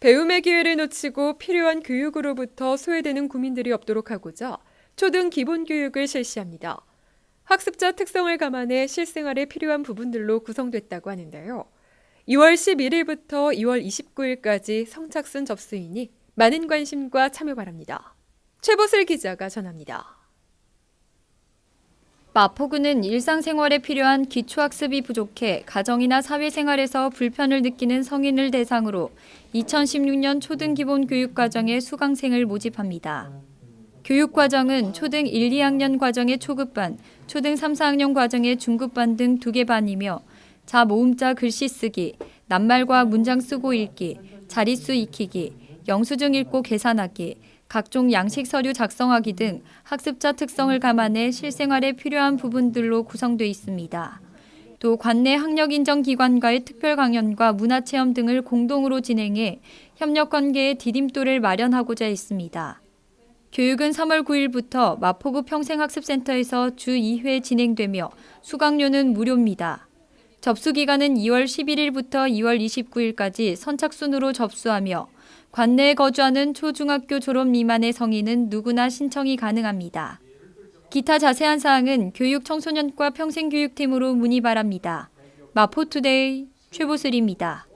배움의 기회를 놓치고 필요한 교육으로부터 소외되는 국민들이 없도록 하고자 초등 기본 교육을 실시합니다. 학습자 특성을 감안해 실생활에 필요한 부분들로 구성됐다고 하는데요. 2월 11일부터 2월 29일까지 성착순 접수이니 많은 관심과 참여 바랍니다. 최보슬 기자가 전합니다. 마포구는 일상생활에 필요한 기초학습이 부족해 가정이나 사회생활에서 불편을 느끼는 성인을 대상으로 2016년 초등기본교육과정에 수강생을 모집합니다. 교육과정은 초등 1, 2학년 과정의 초급반, 초등 3, 4학년 과정의 중급반 등 두 개 반이며 자 모음자 글씨 쓰기, 낱말과 문장 쓰고 읽기, 자릿수 익히기, 영수증 읽고 계산하기, 각종 양식 서류 작성하기 등 학습자 특성을 감안해 실생활에 필요한 부분들로 구성돼 있습니다. 또 관내 학력 인정 기관과의 특별 강연과 문화 체험 등을 공동으로 진행해 협력 관계의 디딤돌을 마련하고자 했습니다. 교육은 3월 9일부터 마포구 평생학습센터에서 주 2회 진행되며 수강료는 무료입니다. 접수 기간은 2월 11일부터 2월 29일까지 선착순으로 접수하며 관내에 거주하는 초중학교 졸업 미만의 성인은 누구나 신청이 가능합니다. 기타 자세한 사항은 교육청소년과 평생교육팀으로 문의 바랍니다. 마포투데이 최보슬입니다.